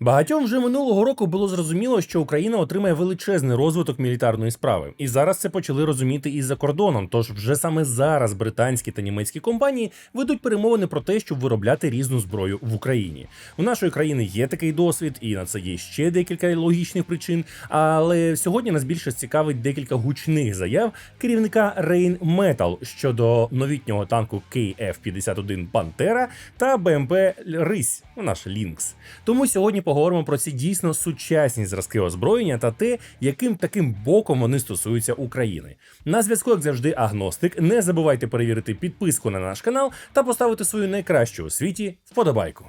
Багатьом вже минулого року було зрозуміло, що Україна отримає величезний розвиток мілітарної справи, і зараз це почали розуміти і за кордоном. Тож вже саме зараз британські та німецькі компанії ведуть перемовини про те, щоб виробляти різну зброю в Україні. У нашої країни є такий досвід, і на це є ще декілька логічних причин. Але сьогодні нас більше цікавить декілька гучних заяв керівника Rain Metal щодо новітнього танку KF-51 Пантера та БМП Рись, наш Лінкс. Тому сьогодні поговоримо про ці дійсно сучасні зразки озброєння та те, яким таким боком вони стосуються України. На зв'язку, як завжди, агностик. Не забувайте перевірити підписку на наш канал та поставити свою найкращу у світі вподобайку.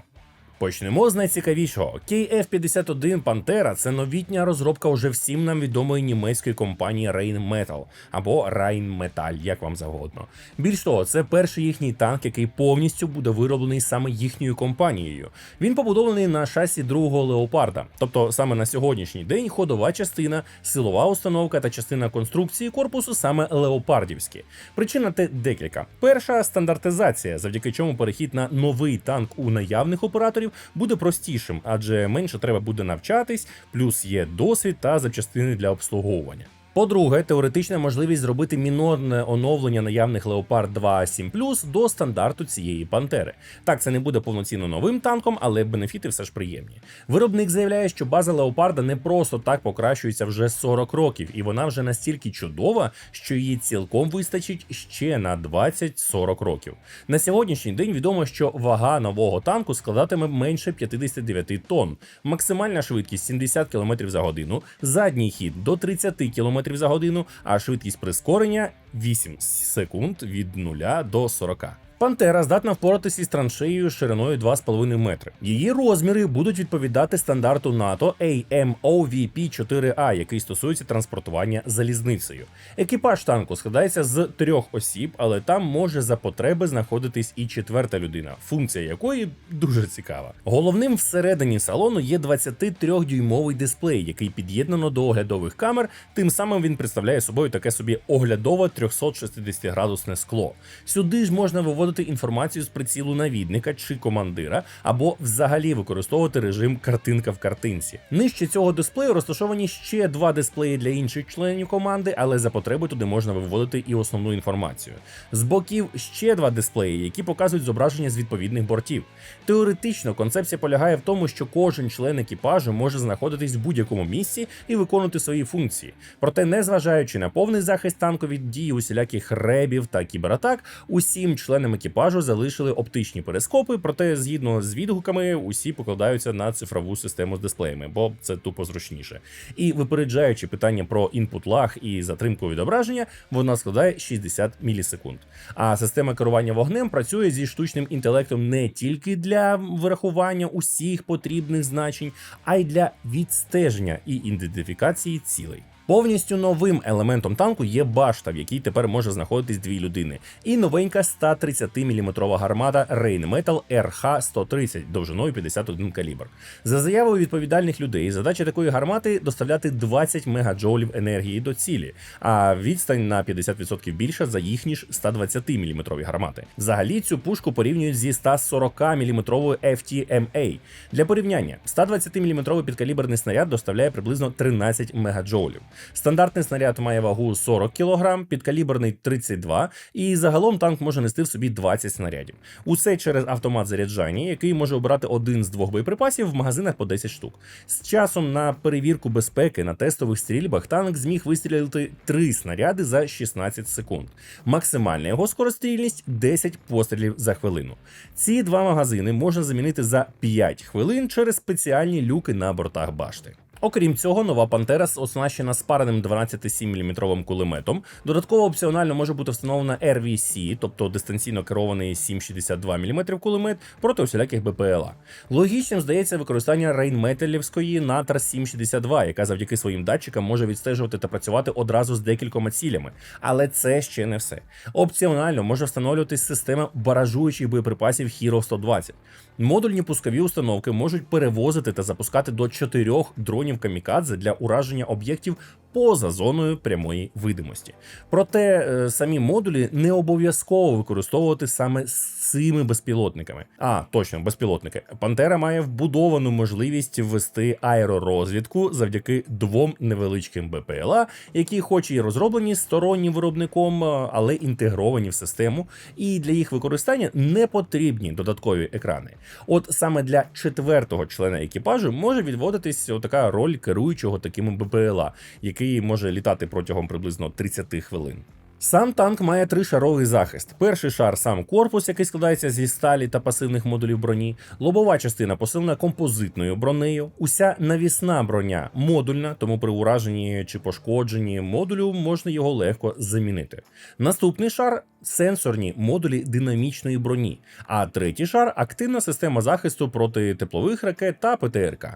Почнемо з найцікавішого. KF-51 Pantera – це новітня розробка уже всім нам відомої німецької компанії Rheinmetall або Rheinmetall, як вам завгодно. Більш того, це перший їхній танк, який повністю буде вироблений саме їхньою компанією. Він побудований на шасі другого леопарда, тобто саме на сьогоднішній день ходова частина, силова установка та частина конструкції корпусу саме леопардівські. Причина те декілька. Перша стандартизація, завдяки чому перехід на новий танк у наявних операторів буде простішим, адже менше треба буде навчатись, плюс є досвід та запчастини для обслуговування. По-друге, теоретична можливість зробити мінорне оновлення наявних Leopard 2 7 до стандарту цієї пантери. Так, це не буде повноцінно новим танком, але бенефіти все ж приємні. Виробник заявляє, що база Леопарда не просто так покращується вже 40 років, і вона вже настільки чудова, що її цілком вистачить ще на 20-40 років. На сьогоднішній день відомо, що вага нового танку складатиме менше 59 тонн, максимальна швидкість 70 км за годину, задній хід до 30 км за годину, а швидкість прискорення 8 секунд від 0 до 40. Пантера здатна впоратися із траншеєю шириною 2,5 метри. Її розміри будуть відповідати стандарту НАТО AMOVP-4A, який стосується транспортування залізницею. Екіпаж танку складається з трьох осіб, але там може за потреби знаходитись і четверта людина, функція якої дуже цікава. Головним всередині салону є 23-дюймовий дисплей, який під'єднано до оглядових камер. Тим самим він представляє собою таке собі оглядове 360-градусне скло. Сюди ж можна виводити інформацію з прицілу навідника чи командира, або взагалі використовувати режим картинка в картинці. Нижче цього дисплею розташовані ще два дисплеї для інших членів команди, але за потреби туди можна виводити і основну інформацію. З боків ще два дисплеї, які показують зображення з відповідних бортів. Теоретично концепція полягає в тому, що кожен член екіпажу може знаходитись в будь-якому місці і виконувати свої функції. Проте, незважаючи на повний захист танку від дії усіляких ребів та кібератак, усім членам екіпажу залишили оптичні перископи, проте, згідно з відгуками, усі покладаються на цифрову систему з дисплеями, бо це тупо зручніше. І випереджаючи питання про інпут лаг і затримку відображення, вона складає 60 мілісекунд. А система керування вогнем працює зі штучним інтелектом не тільки для вирахування усіх потрібних значень, а й для відстеження і ідентифікації цілей. Повністю новим елементом танку є башта, в якій тепер може знаходитись дві людини, і новенька 130-мм гармата Rheinmetall RH-130 довжиною 51 калібр. За заявою відповідальних людей, задача такої гармати доставляти 20 мегаджоулів енергії до цілі, а відстань на 50% більша за їхні ж 120-мм гармати. Взагалі цю пушку порівнюють зі 140-мм FTMA. Для порівняння, 120-мм підкаліберний снаряд доставляє приблизно 13 мегаджоулів. Стандартний снаряд має вагу 40 кг, підкаліберний 32 і загалом танк може нести в собі 20 снарядів. Усе через автомат заряджання, який може обирати один з двох боєприпасів в магазинах по 10 штук. З часом на перевірку безпеки на тестових стрільбах танк зміг вистрілити 3 снаряди за 16 секунд. Максимальна його скорострільність 10 пострілів за хвилину. Ці два магазини можна замінити за 5 хвилин через спеціальні люки на бортах башти. Окрім цього, нова Пантера оснащена спареним 12,7 мм кулеметом. Додатково опціонально може бути встановлена RVC, тобто дистанційно керований 7,62 мм кулемет проти усіляких БПЛА. Логічним здається використання рейнметалівської Натр 762, яка завдяки своїм датчикам може відстежувати та працювати одразу з декількома цілями. Але це ще не все. Опціонально може встановлюватись система баражуючих боєприпасів Hero 120. Модульні пускові установки можуть перевозити та запускати до чотирьох дронів камікадзе для ураження об'єктів поза зоною прямої видимості. Проте е, самі модулі не обов'язково використовувати саме з цими безпілотниками. А, точно, безпілотники. Пантера має вбудовану можливість ввести аеророзвідку завдяки двом невеличким БПЛА, які, хоч і розроблені стороннім виробником, е, але інтегровані в систему, і для їх використання не потрібні додаткові екрани. От саме для четвертого члена екіпажу може відводитись така роль керуючого такими БПЛА, який може літати протягом приблизно 30 хвилин. Сам танк має тришаровий захист. Перший шар сам корпус, який складається зі сталі та пасивних модулів броні, лобова частина посилена композитною бронею, уся навісна броня модульна, тому при ураженні чи пошкодженні модулю можна його легко замінити. Наступний шар сенсорні модулі динамічної броні, а третій шар активна система захисту проти теплових ракет та ПТРК.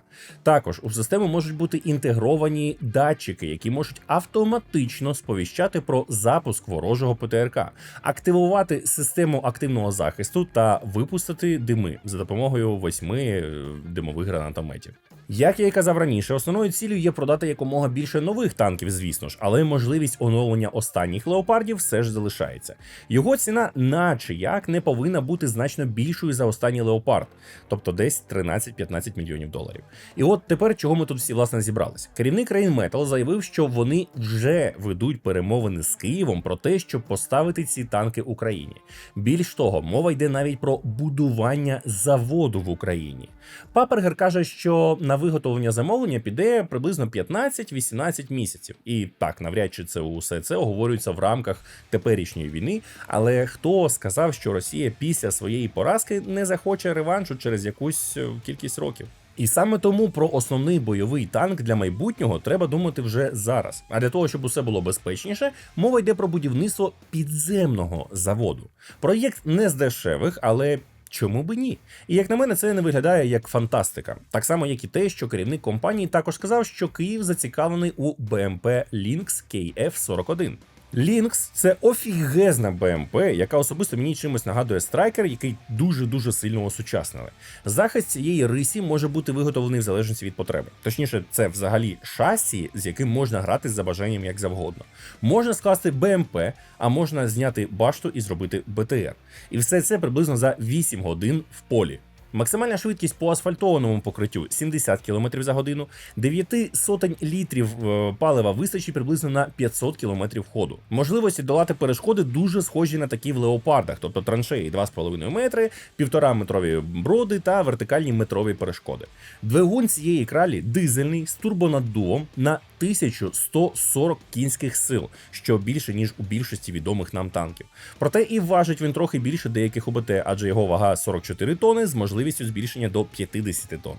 Також у систему можуть бути інтегровані датчики, які можуть автоматично сповіщати про запуск ворожого ПТРК, активувати систему активного захисту та випустити дими за допомогою восьми е, димових гранатометів. Як я і казав раніше, основною цілею є продати якомога більше нових танків, звісно ж, але можливість оновлення останніх леопардів все ж залишається. Його ціна, наче як, не повинна бути значно більшою за останній леопард, тобто десь 13-15 мільйонів доларів. І от тепер чого ми тут всі власне зібралися. Керівник Rheinmetall заявив, що вони вже ведуть перемовини з Києвом про те, щоб поставити ці танки Україні. Більш того, мова йде навіть про будування заводу в Україні. Папергер каже, що на виготовлення замовлення піде приблизно 15-18 місяців. І так, навряд чи це усе це оговорюється в рамках теперішньої війни. Але хто сказав, що Росія після своєї поразки не захоче реваншу через якусь е, кількість років? І саме тому про основний бойовий танк для майбутнього треба думати вже зараз. А для того, щоб усе було безпечніше, мова йде про будівництво підземного заводу. Проєкт не з дешевих, але Чому би ні? І як на мене, це не виглядає як фантастика. Так само, як і те, що керівник компанії також сказав, що Київ зацікавлений у БМП Lynx KF-41. Lynx – це офігезна БМП, яка особисто мені чимось нагадує страйкер, який дуже дуже сильно осучаснили. Захист цієї рисі може бути виготовлений в залежності від потреби. Точніше, це взагалі шасі, з яким можна грати за бажанням як завгодно. Можна скласти БМП, а можна зняти башту і зробити БТР. І все це приблизно за 8 годин в полі. Максимальна швидкість по асфальтованому покриттю 70 км за годину, 9 сотень літрів е, палива вистачить приблизно на 500 км ходу. Можливості долати перешкоди дуже схожі на такі в леопардах, тобто траншеї 2,5 метри, 1,5 метрові броди та вертикальні метрові перешкоди. Двигун цієї кралі дизельний з турбонаддувом на 1140 кінських сил, що більше ніж у більшості відомих нам танків. Проте і важить він трохи більше деяких ОБТ, адже його вага 44 тони з можливістю збільшення до 50 тонн.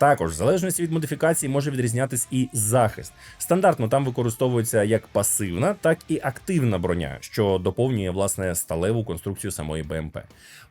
Також, в залежності від модифікації, може відрізнятись і захист. Стандартно там використовується як пасивна, так і активна броня, що доповнює власне сталеву конструкцію самої БМП.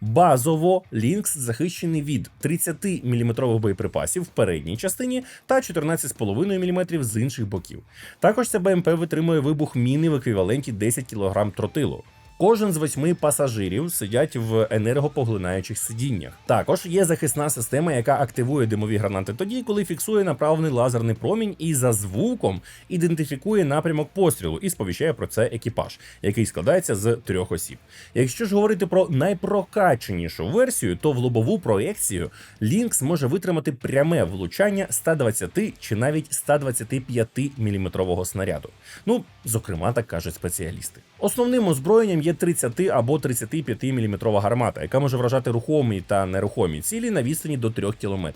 Базово Lynx захищений від 30 мм боєприпасів в передній частині та 14,5 мм з інших боків. Також ця БМП витримує вибух міни в еквіваленті 10 кг тротилу. Кожен з восьми пасажирів сидять в енергопоглинаючих сидіннях. Також є захисна система, яка активує димові гранати тоді, коли фіксує направлений лазерний промінь і за звуком ідентифікує напрямок пострілу і сповіщає про це екіпаж, який складається з трьох осіб. Якщо ж говорити про найпрокаченішу версію, то в лобову проекцію Lynx може витримати пряме влучання 120 чи навіть 125 мм снаряду. Ну, зокрема, так кажуть спеціалісти. Основним озброєнням є 30 або 35 мм гармата, яка може вражати рухомі та нерухомі цілі на відстані до 3 км.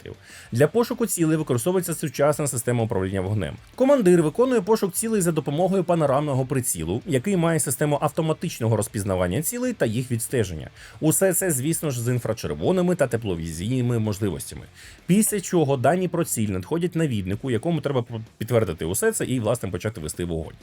Для пошуку цілей використовується сучасна система управління вогнем. Командир виконує пошук цілей за допомогою панорамного прицілу, який має систему автоматичного розпізнавання цілей та їх відстеження. Усе це, звісно ж, з інфрачервоними та тепловізійними можливостями. Після чого дані про ціль надходять навіднику, якому треба підтвердити усе це і власне почати вести вогонь.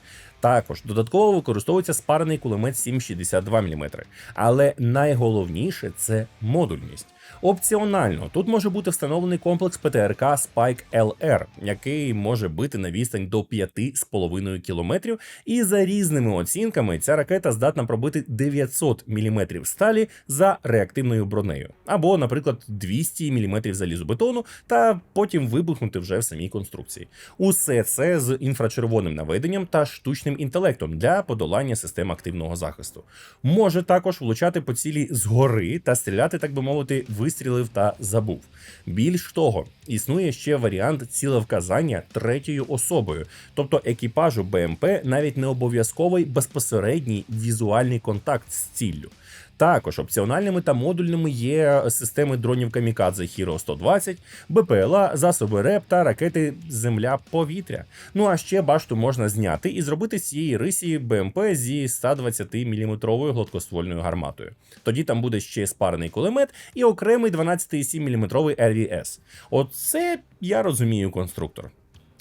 Також додатково використовується спарений кулемет 7,62 мм. Але найголовніше це модульність. Опціонально тут може бути встановлений комплекс ПТРК Spike LR, який може бити на відстань до 5,5 км, і за різними оцінками ця ракета здатна пробити 900 мм сталі за реактивною бронею, або, наприклад, 200 мм залізобетону, та потім вибухнути вже в самій конструкції. Усе це з інфрачервоним наведенням та штучним інтелектом для подолання систем активного захисту. Може також влучати по цілі згори та стріляти, так би мовити, вистрілив та забув. Більш того, існує ще варіант цілевказання третьою особою, тобто екіпажу БМП навіть не обов'язковий безпосередній візуальний контакт з ціллю. Також опціональними та модульними є системи дронів Камікадзе Hero 120, БПЛА, засоби РЕП та ракети Земля-повітря. Ну а ще башту можна зняти і зробити з цієї рисі БМП зі 120 мм гладкоствольною гарматою. Тоді там буде ще спарений кулемет і окремий 12,7 мм RVS. Оце я розумію конструктор.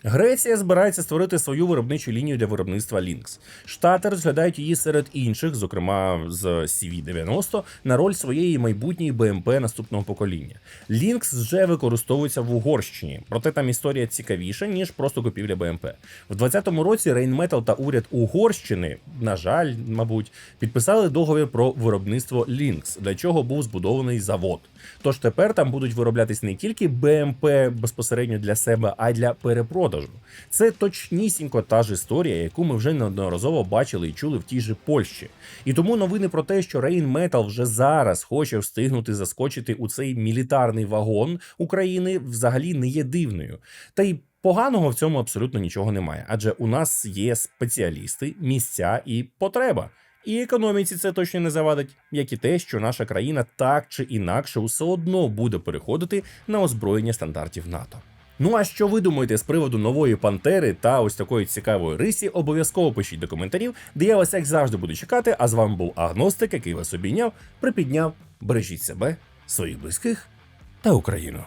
Греція збирається створити свою виробничу лінію для виробництва Lynx. Штати розглядають її серед інших, зокрема з CV-90, на роль своєї майбутньої БМП наступного покоління. Lynx вже використовується в Угорщині, проте там історія цікавіша, ніж просто купівля БМП. В 2020 році Rheinmetall та уряд Угорщини, на жаль, мабуть, підписали договір про виробництво Lynx, для чого був збудований завод. Тож тепер там будуть вироблятись не тільки БМП безпосередньо для себе, а й для перепродажу. Це точнісінько та ж історія, яку ми вже неодноразово бачили і чули в тій же Польщі. І тому новини про те, що Rheinmetall вже зараз хоче встигнути заскочити у цей мілітарний вагон України, взагалі не є дивною. Та й Поганого в цьому абсолютно нічого немає, адже у нас є спеціалісти, місця і потреба. І економіці це точно не завадить, як і те, що наша країна так чи інакше все одно буде переходити на озброєння стандартів НАТО. Ну а що ви думаєте з приводу нової пантери та ось такої цікавої рисі? Обов'язково пишіть до коментарів, де я вас як завжди буду чекати. А з вами був Агностик, який вас обійняв, припідняв. Бережіть себе, своїх близьких та Україну.